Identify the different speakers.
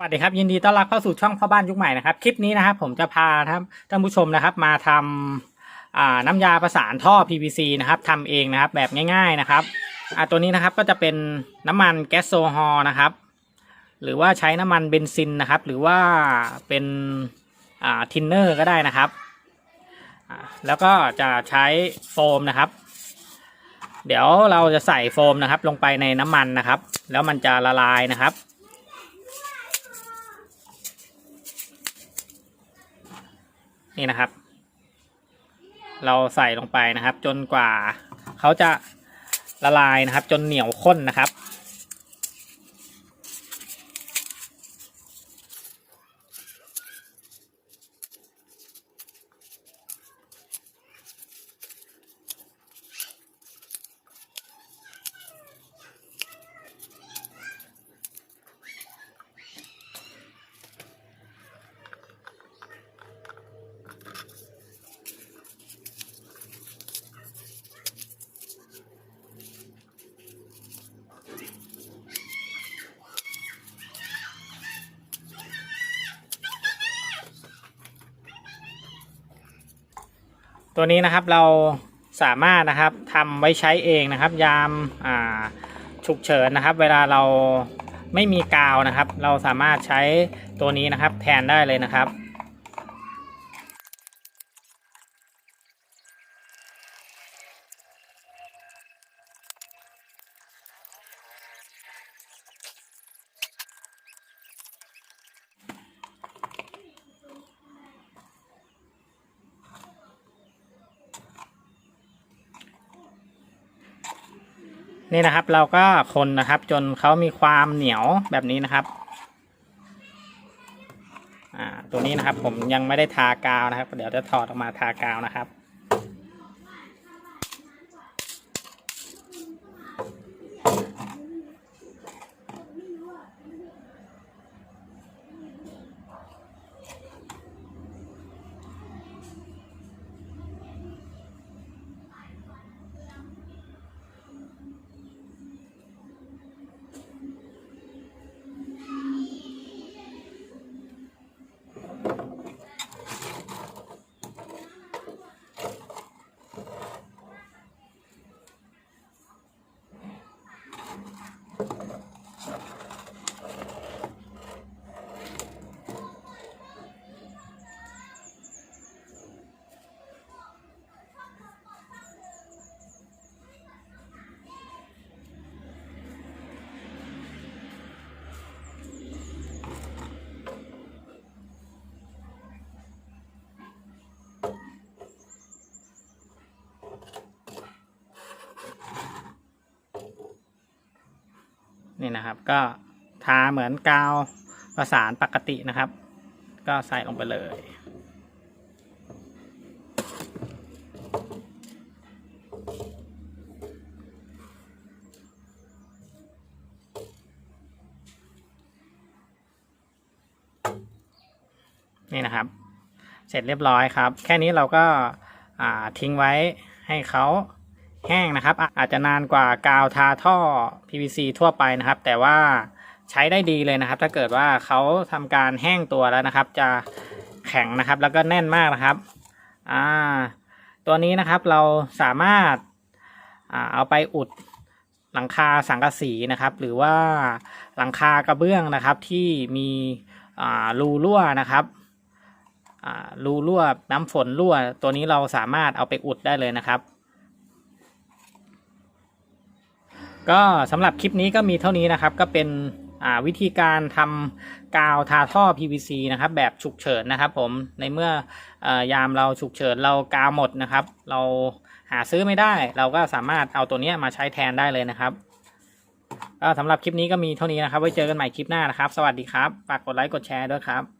Speaker 1: สวัสดีครับยินดีต้อนรับเข้าสู่ช่องพ่อบ้านยุคใหม่นะครับ คลิปนี้นะครับ ผมจะพาท่านท่านผู้ชมนะครับ มาทำน้ำยาประสานท่อ PVC นะครับทำเองนะครับ แบบง่ายๆนะครับตัวนี้นะครับก็จะเป็นน้ำมันแก๊สโซฮอล์นะครับ หรือว่าใช้น้ำมันเบนซินนะครับ หรือว่าเป็นทินเนอร์ก็ได้นะครับแล้วก็จะใช้โฟมนะครับ เดี๋ยวเราจะใส่โฟมนะครับ ลงไปในน้ำมันนะครับ แล้วมันจะละลายนะครับ นี่นะครับ เราใส่ลงไปนะครับ จนกว่าเขาจะละลายนะครับ จนเหนียวข้นนะครับ ตัวนี้นะครับเราสามารถนะครับทำไว้ใช้เองนะครับ ยามาฉุกเฉินนะครับ เวลาเราไม่มีกาวนะครับ เราสามารถใช้ตัวนี้นะครับแทนได้เลยนะครับ นี่นะครับเราก็คนนะครับจนเขามีความเหนียวแบบนี้นะครับตัวนี้นะครับผมยังไม่ได้ทากาวนะครับ เดี๋ยวจะถอดออกมาทากาวนะครับ นี่นะครับ ก็ทาเหมือนกาวประสานปกตินะครับ ก็ใส่ลงไปเลยนี่นะครับ เสร็จเรียบร้อยครับ แค่นี้เราก็าทิ้งไว้ให้เขา แห้งนะครับ อาจจะนานกว่ากาวทาท่อ PVC ทั่วไปนะครับ แต่ว่าใช้ได้ดีเลยนะครับ ถ้าเกิดว่าเขาทำการแห้งตัวแล้วนะครับ จะแข็งนะครับ แล้วก็แน่นมากนะครับอ่าตัวนี้นะครับเราสามารถอ่าเอาไปอุดหลังคาสังกะสีนะครับ หรือว่าหลังคากระเบื้องนะครับที่มีอ่ารูรั่วนะครับอ่ารูรั่วน้ำฝนรั่ว ตัวนี้เราสามารถเอาไปอุดได้เลยนะครับ ก็สำหรับคลิปนี้ก็มีเท่านี้นะครับ ก็เป็นวิธีการทำกาวทาท่อ PVC นะครับ แบบฉุกเฉินนะครับ ผมในเมื่ออยามเราฉุกเฉินเรากาวหมดนะครับ เราหาซื้อไม่ได้ เราก็สามารถเอาตัวนี้มาใช้แทนได้เลยนะครับก็สำหรับคลิปนี้ก็มีเท่านี้นะครับ ไว้เจอกันใหม่คลิปหน้านะครับ สวัสดีครับ ฝากกดไลค์กดแชร์ด้วยครับ